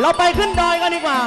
เราไปขึ้นดอยกันดีกว่า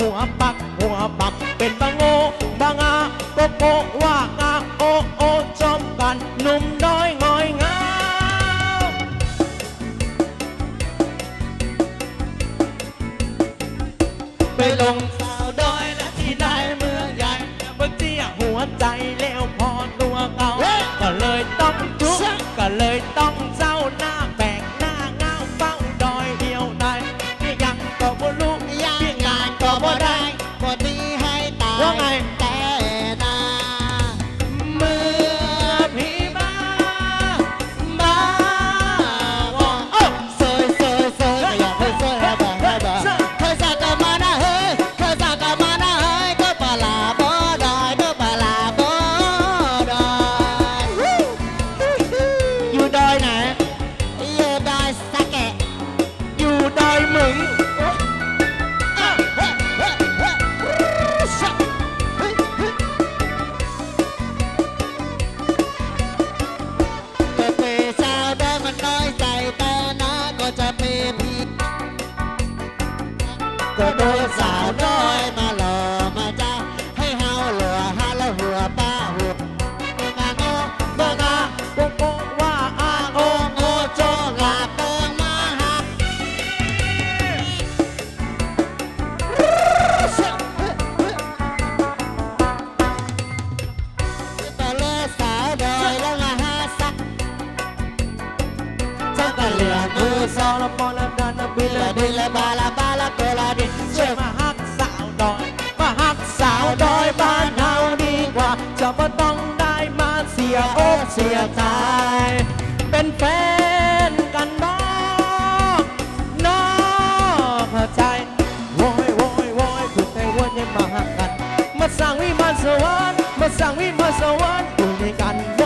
หัว ลปอลดานบิลละดิละบาละบาละโกละดิช่วยมาฮักสาวดอย มาฮักสาวดอยบ้านเฮาดีกว่า จะไม่ต้องได้มาเสียอกเสียใจ เป็นแฟนกันนองน้องเข้าใจโว้ยโว้ยโว้ยคุณแต่ว่าได้มาฮักกัน มาสร้างวิมานสวรรค์มาสร้างวิมานสวรรค์อยู่ในกัน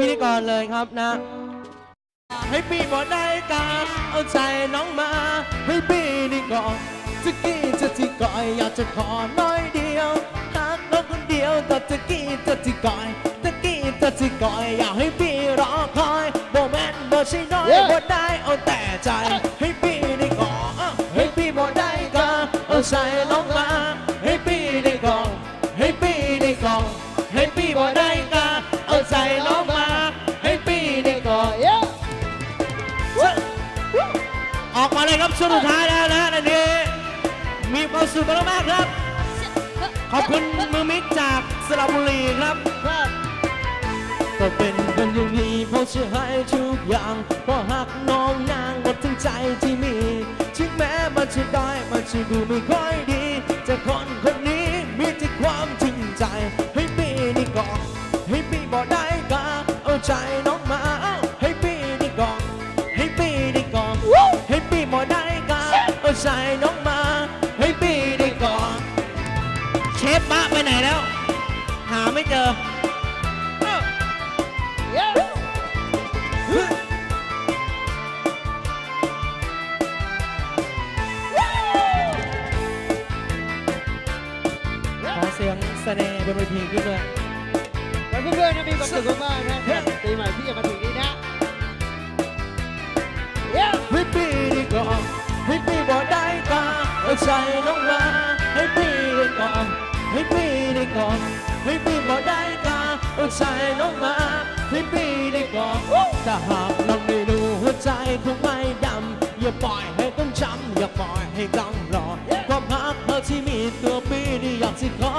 พบกับพิธีกรเลยครับนะ ให้พี่บอกได้กาเอาใจน้องมา ให้พี่นี่ก่อนจะกี้จะที่ก่อยอยากจะขอน้อยเดียวหักน้องคนเดียวแต่จะกี้จะที่ก่อยตะกี้จะที่ก่อยอยากให้พี่รอคอยโบแมนโบใช่น้อยโบได้เอาแต่ใจ ออกมาเลยครับช่วงสุดท้ายแล้วนะอันนี้ มีความสุขมากๆครับ ขอบคุณมือมิกจากสระบุรีครับก็เป็นกันอย่างนี้เพราะเชื่อให้ทุกอย่างเพราะหักน้องนางหมดทั้งใจที่มี ถึงแม้มันจะได้มันจะดูไม่ค่อยดี แต่คนคนนี้มีแต่ความจริงใจ ให้พี่นี่ก่อนให้พี่บอกได้ก็เอาใจน้องมา dài nó mà hãy bi đi còn Chép bác bên này đâu Hà mới chờ Có เสียงสแนร์บนเวทีขึ้นด้วยวันเพื่อนๆนะมีความสุขมากๆนะปีใหม่ที่จะมาถึงนี้นะ Yeah! Whippy! ใจน้องมาให้พี่ได้กอดให้พี่ได้กอดให้พี่บอกได้กาเอาใจน้องมาให้พี่ได้กอดถ้าหากน้องได้ดูหัวใจคงไม่ดำอย่าปล่อยให้ต้องจำอย่าปล่อยให้ต้องรอความรักเธอที่มีตัวพี่นี่อยากสิขอ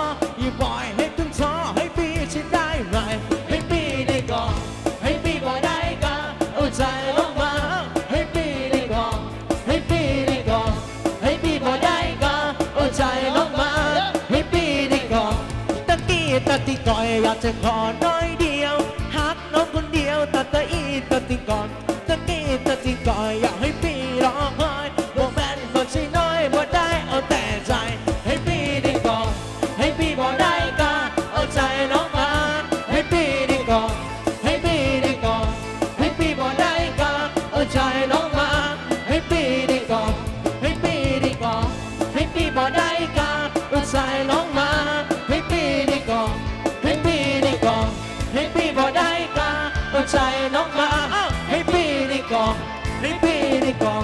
ให้พี่ในกอง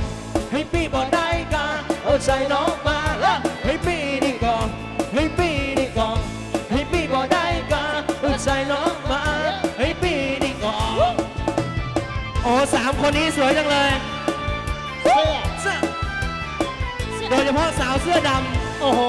ให้พี่บ่ได้กาเอาใจน้องมาละให้พี่ในกอง ให้พี่ในกอง ให้พี่บ่ได้กาเอาใจน้องมาให้พี่ในกอง โอ้สามคนนี้สวยจังเลยเสื้อโดยเฉพาะสาวเสื้อดำโอ้โห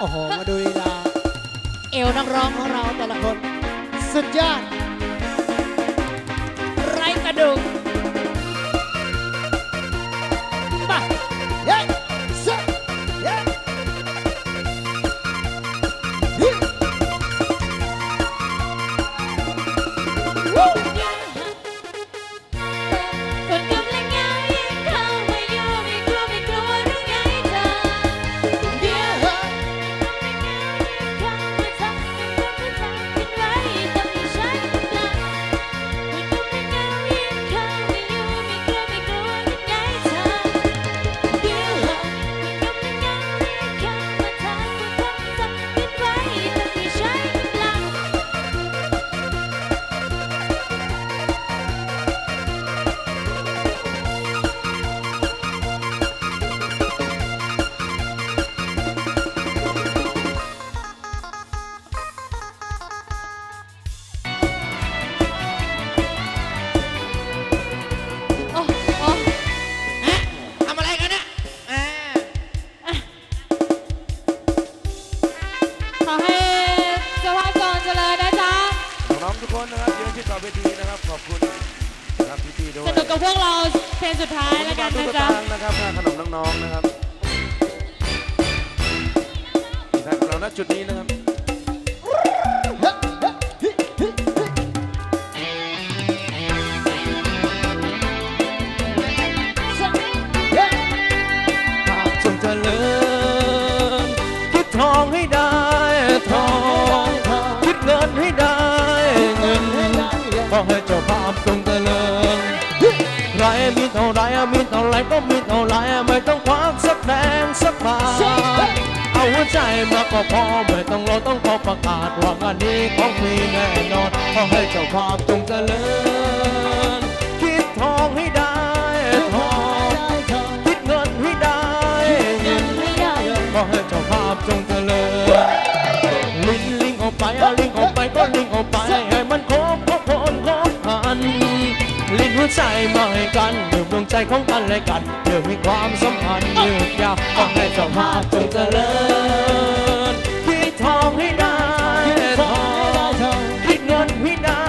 โอ้โห มาดูลีลา เอวนักร้องของเราแต่ละคน สุดยอด ไรกระดูก คนนะครับยืนที่ต่อเวทีนะครับ ขอบคุณนะครับพี่ๆด้วยสนุกกับพวกเราเพลงสุดท้ายแล้วกันตุ๊นะกจ๊ะตานะครับค่าขนมน้องๆนะครับค่าขนมณจุดนี้นะครับ ก็มีเท่าไรไม่ต้องควักสักแดงสักบาทเอาหัวใจมาก็พอไม่ต้องรอต้องขอประกาศว่างานนี้ของมีแน่นอนขอให้เจ้าภาพจงเจริญคิดทองให้ได้ทองคิดเงินให้ได้เงินขอให้เจ้าภาพจงเจริญลิงลิงออกไปอะลิงออกไปก็ลิงออกไปให้มันครบครบคนครบพันลิ้นหัวใจมาให้กันเดวงใจของกันและกันเดือดมีความสัมพันธ์ยืดยาวขอให้เจ้าภาพจงเจริญคิดทองให้ได้ทองคิดเงินให้ได้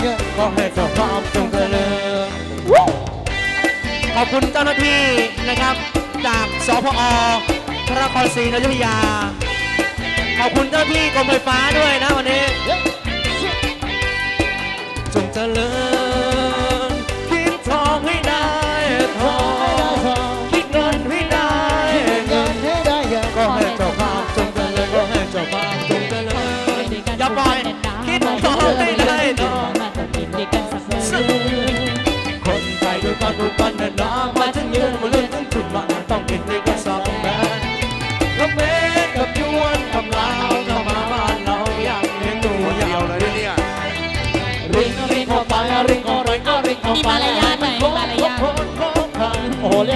เงินขอให้เจ้าภาพจงเจริญขอบคุณเจ้าหน้าที่นะครับ จากสพอพระนครศรีอยุธยา ขอบคุณเจ้าหน้าที่กรมไฟฟ้าด้วยนะวันนี้ จงเจริญ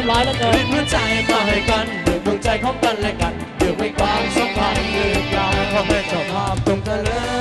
บร้อยแล้วเกินรินหัวใจมาให้กันเดือดดวงใจของกันและกันเดือดไม่ความสัมพันธ์ยืดยาวขอให้เจ้าภาพตรงเจริ